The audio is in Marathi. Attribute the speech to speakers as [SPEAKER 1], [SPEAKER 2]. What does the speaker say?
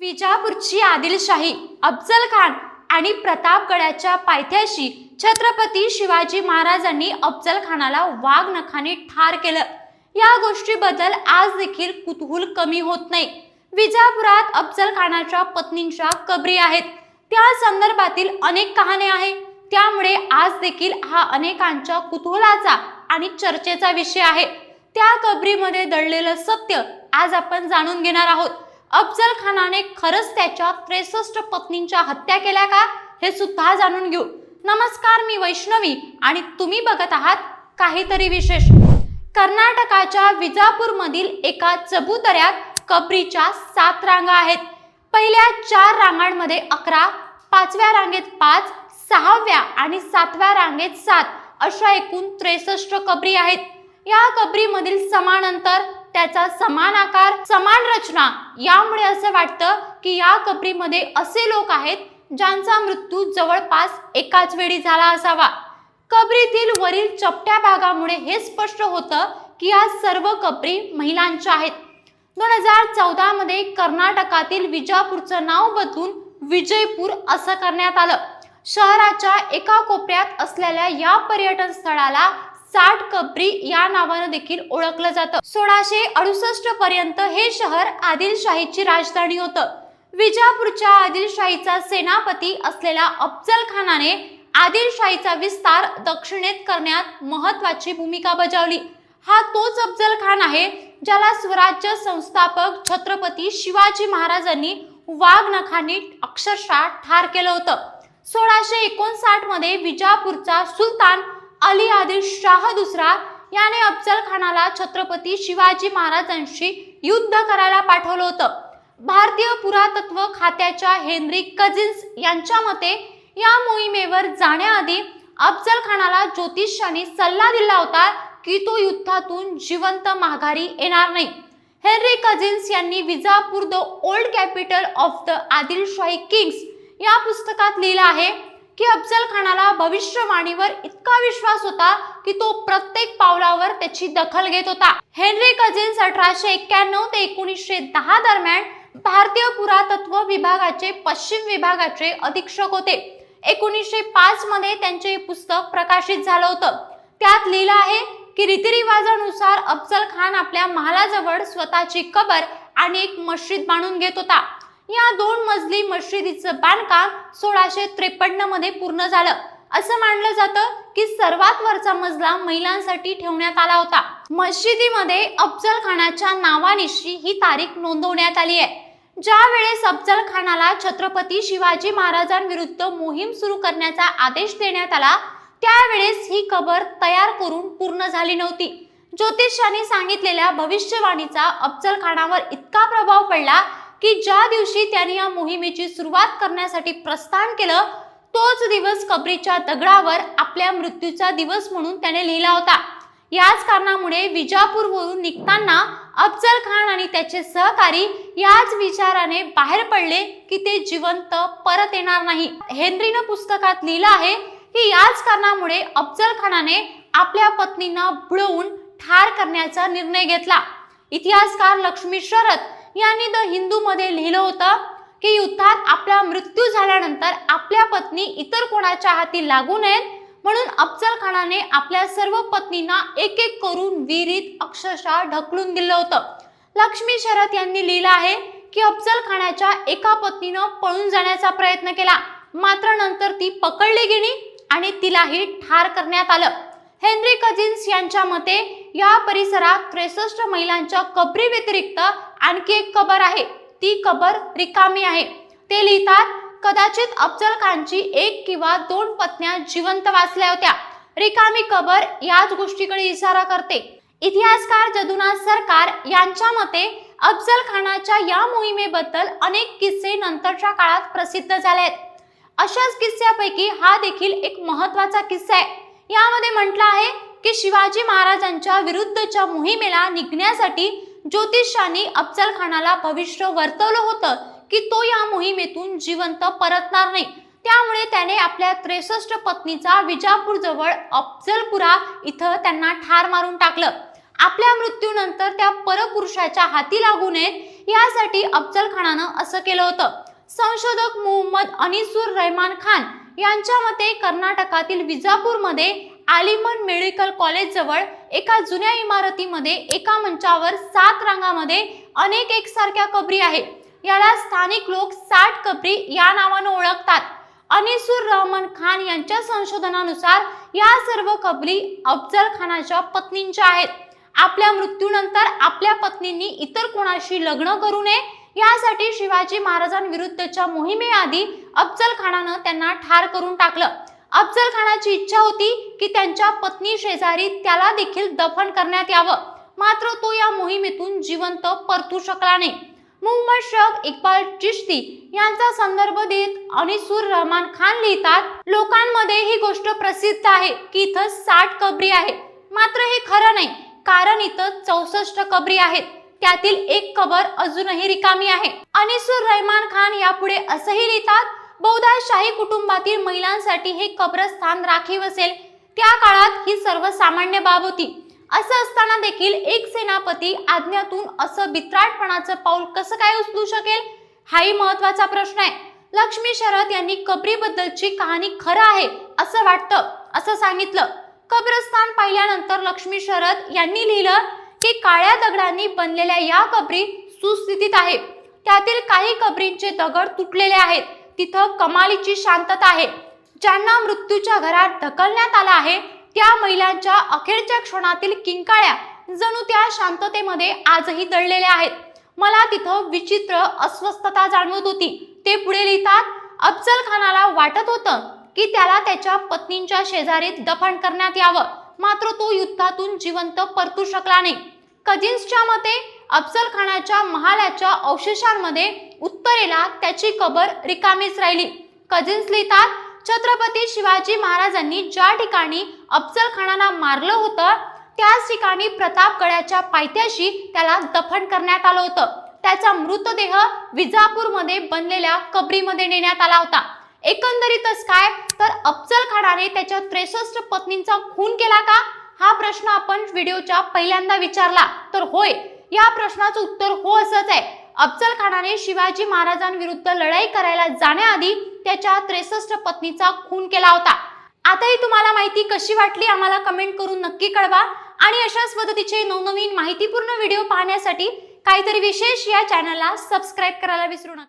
[SPEAKER 1] विजापूरची आदिलशाही अफजल खान आणि प्रतापगडाच्या पायथ्याशी छत्रपती शिवाजी महाराजांनी अफजल खानाला वाघ नखाने ठार केलं. या गोष्टीबद्दल आज देखील कुतूहल कमी होत नाही. विजापुरात अफजल खानाच्या पत्नींच्या कबरी आहेत. त्या संदर्भातील अनेक कहाण्या आहेत त्यामुळे आज देखील हा अनेकांच्या कुतूहलाचा आणि चर्चेचा विषय आहे. त्या कबरीमध्ये दडलेलं सत्य आज आपण जाणून घेणार आहोत. अफजल खानाने खरंच त्याच्या त्रेसष्ट पत्नींच्या हत्या केल्या का हे सुद्धा जाणून घेऊ. नमस्कार मी वैष्णवी आणि तुम्ही बघत आहात काहीतरी विशेष. कर्नाटकाच्या विजापूरमधील एका चबुतऱ्यात कबरीच्या सात रांगा आहेत. पहिल्या चार रांगांमध्ये अकरा पाचव्या रांगेत पाच सहाव्या आणि सातव्या रांगेत सात अशा एकूण त्रेसष्ट कबरी आहेत. या कबरीमधील समान अंतर त्याचा समान आकार समान रचना यामुळे असं वाटतं की या कबरीमध्ये असे लोक आहेत ज्यांचा मृत्यू जवळपास एकाच वेळी झाला असावा. कबरीतील वरील चपट्या भागामुळे हे स्पष्ट होतं की या सर्व कबरी महिलांच्या आहेत. दोन हजार चौदा मध्ये कर्नाटकातील विजापूरचं नाव बदलून विजयपूर असं करण्यात आलं. शहराच्या एका कोपऱ्यात असलेल्या या पर्यटन स्थळाला साठ कबरी या नावानं देखील ओळखलं जातं. सोळाशे अडुसष्ट पर्यंत हे शहर आदिलशाहीची राजधानी होतं. विजापूरच्या आदिलशाहीचा सेनापती असलेला अफजल खानाने आदिलशाहीचा विस्तार दक्षिणेत करण्यात महत्वाची भूमिका बजावली. हा तोच अफजल खान आहे ज्याला स्वराज्य संस्थापक छत्रपती शिवाजी महाराजांनी वाघनखाने अक्षरशः ठार केलं होतं. सोळाशे एकोणसाठमध्ये विजापूरचा सुलतान अली आदिल शाह दुसरा याने अफजल खानाला छत्रपती शिवाजी महाराजांशी युद्ध करायला पाठवलं होतं. भारतीय पुरातत्व खात्याच्या हेनरी कझिन्स यांच्या मते या मोहिमेवर जाण्याआधी अफजल खानाला ज्योतिषांनी सल्ला दिला होता की तो युद्धातून जिवंत माघारी येणार नाही. हेनरी कझिन्स यांनी Vijapur the old capital of the Adilshahi kings या पुस्तकात लिहिलं आहे की अफजल खानाला भविष्यवाणीवर इतका विश्वास होता की तो प्रत्येक पावलावर त्याची दखल घेत होता. हेनरी कझिन्स अठराशे एक्क्याण्णव ते एकोणीसशे दहा दरम्यान भारतीय पुरातत्व विभागाचे पश्चिम विभागाचे अधीक्षक होते. एकोणीसशे पाच मध्ये त्यांचे हे पुस्तक प्रकाशित झालं होतं. त्यात लिहिलं आहे की रीतिरिवाजानुसार अफजल खान आपल्या महालाजवळ स्वतःची कबर आणि एक मस्जिद बांधून घेत होता. या दोन मजली मशिदीचं बांधकाम सोळाशे त्रेपन्नमध्ये पूर्ण झालं. असं मानलं जातं की सर्वात वरचा मजला महिलांसाठी ठेवण्यात आला होता. मशिदीमध्ये अफजल खानाच्या नावानिशी ही तारीख नोंदवण्यात आली आहे. ज्या वेळेस अफजल खानाला छत्रपती शिवाजी महाराजांविरुद्ध मोहीम सुरू करण्याचा आदेश देण्यात आला त्यावेळेस ही कबर तयार करून पूर्ण झाली नव्हती. ज्योतिषांनी सांगितलेल्या भविष्यवाणीचा अफजल खानावर इतका प्रभाव पडला की ज्या दिवशी त्यांनी या मोहिमेची सुरुवात करण्यासाठी प्रस्थान केलं तोच दिवस कबरीच्या दगडावर आपल्या मृत्यूचा दिवस म्हणून त्याने लिहिला होता. याच कारणामुळे विजापूरवरून निघताना अफजल खान आणि त्याचे सहकारी याच विचाराने बाहेर पडले की ते जिवंत परत येणार नाही. हेनरीनं पुस्तकात लिहिलं आहे की याच कारणामुळे अफजल खानाने आपल्या पत्नींना बुडवून ठार करण्याचा निर्णय घेतला. इतिहासकार लक्ष्मी शरद यांनी द हिंदू मध्ये लिहिलं होतं की युद्धात आपला मृत्यू झाल्यानंतर आपल्या पत्नी इतर कोणाच्या हाती लागू नयेत? म्हणून अफजल खानाने आपल्या सर्व पत्नींना एक एक करून विहिरीत अक्षरशः ढकलून दिलं होतं. लक्ष्मी शरद यांनी लिहिलं आहे की अफजल खानाच्या एका पत्नीनं पळून जाण्याचा प्रयत्न केला. मात्र नंतर ती पकडली गेली आणि तिलाही ठार करण्यात आलं. हेनरी कझिन्स यांच्या मते या परिसरात त्रेसष्ट महिलांच्या कबरी व्यतिरिक्त आणखी एक कबर आहे. ती कबर रिकामी आहे. ते लिहितात कदाचित अफजल खानची एक किंवा दोन पत्न्या जिवंत वाचल्या होत्या. रिकामी कबर याच गोष्टीकडे इशारा करते. इतिहासकार जदुनाथ सरकार यांच्या मते अफजल खानाच्या या मोहिमेबद्दल अनेक किस्से नंतरच्या काळात प्रसिद्ध झाले आहेत. अशाच किस्स्यापैकी हा देखील एक महत्त्वाचा किस्सा आहे. यामध्ये म्हटलं आहे की शिवाजी महाराजांच्या विरुद्धच्या मोहिमेला निघण्यासाठी ज्योतिषांनी अफजल खानाला भविष्य वर्तवलं होतं की तो या मोहिमेतून जिवंत परतणार नाही. त्यामुळे त्याने आपल्या त्रेसष्ट पत्नीचा विजापूर जवळ अफजलपुरा इथं त्यांना ठार मारून टाकलं. आपल्या मृत्यूनंतर त्या परपुरुषाच्या हाती लागू नयेत यासाठी अफजल खानानं असं केलं होतं. संशोधक मोहम्मद अनिसूर रहमान खान यांच्या मते कर्नाटकातील विजापूरमध्ये आलिमन मेडिकल कॉलेज जवळ एका जुन्या इमारतीमध्ये एका मंचावर सात रांगामध्ये अनेक एकसारख्या कबरी आहेत. याला स्थानिक लोक साठ कबरी या नावानं ओळखतात. अनिसूर रहमान खान यांच्या संशोधनानुसार या सर्व कबरी अफजल खानाच्या पत्नींच्या आहेत. आपल्या मृत्यूनंतर आपल्या पत्नींनी इतर कोणाशी लग्न करू नये यासाठी शिवाजी महाराजांविरुद्धच्या मोहिमेआधी अफजल खानानं त्यांना ठार करून टाकलं. अफजल खानाची इच्छा होती की त्यांच्या पत्नी शेजारी त्याला देखील दफन करण्यात यावं. मात्र तो या मोहिमेतून जिवंत परतू शकला नाही. मुहम्मद शख इक्बाल चिश्ती यांचा संदर्भ देत अनिसूर रहमान खान लिहितात लोकांमध्ये ही गोष्ट प्रसिद्ध आहे की इथं साठ कबरी आहे मात्र हे खरं नाही कारण इथं चौसष्ट कबरी आहेत. त्यातील एक कबर अजूनही रिकामी आहे. अनिसूर रहमान खान यापुढे असंही लिहितात बहुधा शाही कुटुंबातील महिलांसाठी हे कब्रस्थान राखीव असेल. त्या काळात ही सर्वसामान्य बाब होती. असं असताना देखील एक सेनापती आज्ञातून असं बित्राटपणाचं पाऊल कसं काय उचलू शकेल? हाही महत्त्वाचा प्रश्न आहे. लक्ष्मी शरद यांनी कबरीबद्दलची कहाणी खरं आहे असं वाटतं असं सांगितलं. कब्रस्थान पाहिल्यानंतर लक्ष्मी शरद यांनी लिहिलं की काळ्या दगडांनी बनलेल्या या कबरी सुस्थितीत आहे त्यातील काही कबरींचे दगड तुटलेले आहेत. तिथं कमालीची शांतता आहे. ज्यांना मृत्यूच्या घरात ढकलण्यात आला आहे त्या महिलांच्या अखेरच्या क्षणातील किंकाळ्या जणू त्या शांततेमध्ये आजही दडलेल्या आहेत. मला तिथं विचित्र अस्वस्थता जाणवत होती. ते पुढे लिहितात अफजल खानाला वाटत होतं की त्याला त्याच्या पत्नींच्या शेजारी दफन करण्यात यावं. मात्र तो युद्धातून जिवंत परतू शकला नाही. कजिन्सच्या मते अफजल खानाच्या महालाच्या अवशेषांमध्ये उत्तरेला त्याची कबर रिकामीच राहिली. कझिन्स लिहितात छत्रपती शिवाजी महाराजांनी ज्या ठिकाणी अफजल खानाला मारलं होतं त्याच ठिकाणी प्रतापगडाच्या पायथ्याशी त्याला दफन करण्यात आलं होतं. त्याचा मृतदेह विजापूरमध्ये बनलेल्या कबरीमध्ये नेण्यात आला होता. एकंदरीतच काय? तर अफजल खानाने त्याच्या त्रेसष्ट पत्नींचा खून केला का? हा प्रश्न आपण व्हिडिओच्या पहिल्यांदा विचारला. तर होय या प्रश्नाचं उत्तर हो असंच आहे. अफजल खानाने शिवाजी महाराजांविरुद्ध लढाई करायला जाण्याआधी त्याच्या त्रेसष्ट पत्नीचा खून केला होता. आताही तुम्हाला माहिती कशी वाटली आम्हाला कमेंट करून नक्की कळवा. आणि अशाच पद्धतीचे नवनवीन माहितीपूर्ण व्हिडिओ पाहण्यासाठी काहीतरी विशेष या चॅनलला सबस्क्राईब करायला विसरू नका.